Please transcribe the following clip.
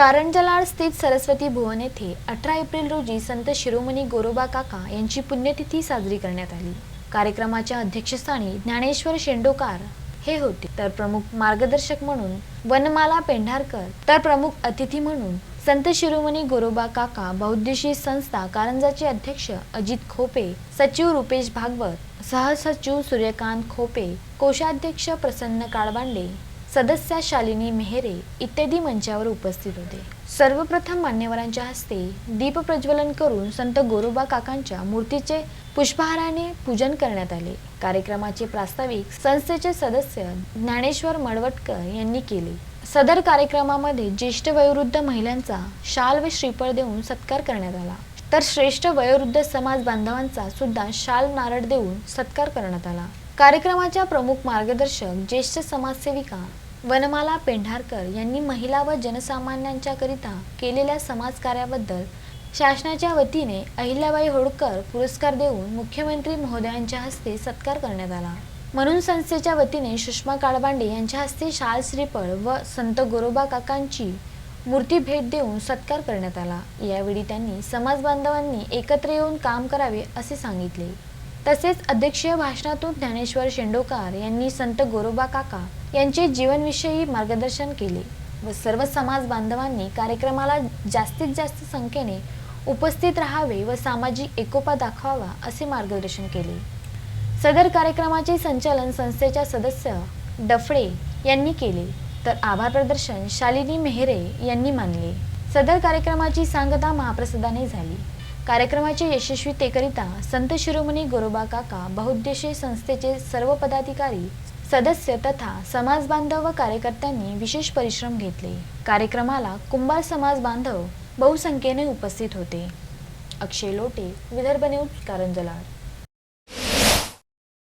कारंजलाड स्थित सरस्वती भुवन येथे अठरा एप्रिल रोजी संत शिरोमणी गोरोबा काका यांची पुण्यतिथी साजरी करण्यात आली. कार्यक्रमाच्या अध्यक्षस्थानी ज्ञानेश्वर शेंडोकार हे होते. तर प्रमुख मार्गदर्शक म्हणून वनमाला पेंढारकर तर प्रमुख अतिथी म्हणून संत शिरोमणी गोरोबा काका बौद्धिशी संस्था कारंजाचे अध्यक्ष अजित खोपे सचिव रुपेश भागवत सहसचिव सूर्यकांत खोपे कोषाध्यक्ष प्रसन्न काळबांडे सदस्या शालिनी मेहरे इत्यादी मंचावर उपस्थित होते. सर्वप्रथम मान्यवरांच्या हस्ते दीप प्रज्वलन करून संत गोरोबा काकांच्या मूर्तीचे पुष्पहाराने पूजन करण्यात आले. कार्यक्रमाचे प्रास्ताविक संस्थेचे सदस्य ज्ञानेश्वर मडवटकर यांनी केले. सदर कार्यक्रमामध्ये ज्येष्ठ वयोवृद्ध महिलांचा शाल व श्रीफळ देऊन सत्कार करण्यात आला. तर श्रेष्ठ वयोवृद्ध समाज बांधवांचा सुद्धा शाल नारळ देऊन सत्कार करण्यात आला. कार्यक्रमाच्या प्रमुख मार्गदर्शक ज्येष्ठ समाजसेविका वनमाला पेंढारकर यांनी महिला व जनसामान्यांच्याकरिता केलेल्या समाजकार्याबद्दल शासनाच्या वतीने अहिल्याबाई होळकर पुरस्कार देऊन मुख्यमंत्री महोदयांच्या हस्ते सत्कार करण्यात आला. म्हणून संस्थेच्या वतीने सुषमा काळबांडे यांच्या हस्ते शाल श्रीफळ व संत गोरोबा काकांची मूर्ती भेट देऊन सत्कार करण्यात आला. यावेळी त्यांनी समाज बांधवांनी एकत्र येऊन काम करावे असे सांगितले. तसेच अध्यक्षीय भाषणातून ज्ञानेश्वर शेंडोकार यांनी संत गोरोबा काका यांचे जीवनविषयी मार्गदर्शन केले व सर्व समाज बांधवांनी कार्यक्रमाला जास्तीत जास्त संख्येने उपस्थित राहावे व सामाजिक एकोपा दाखवावा असे मार्गदर्शन केले. सदर कार्यक्रमाचे संचालन संस्थेच्या सदस्य डफळे यांनी केले. तर आभार प्रदर्शन शालिनी मेहरे यांनी मानले. सदर कार्यक्रमाची सांगता महाप्रसादाने झाली. कार्यक्रमाचे यशस्वीतेकरिता संत शिरोमणी गोरोबा काका बहुद्देशीय संस्थेचे सर्व पदाधिकारी सदस्य तथा समाज बांधव व कार्यकर्त्यांनी विशेष परिश्रम घेतले. कार्यक्रमाला कुंभार समाज बांधव बहुसंख्येने उपस्थित होते. अक्षय लोटे विदर्भ न्यूज कारंजलाड.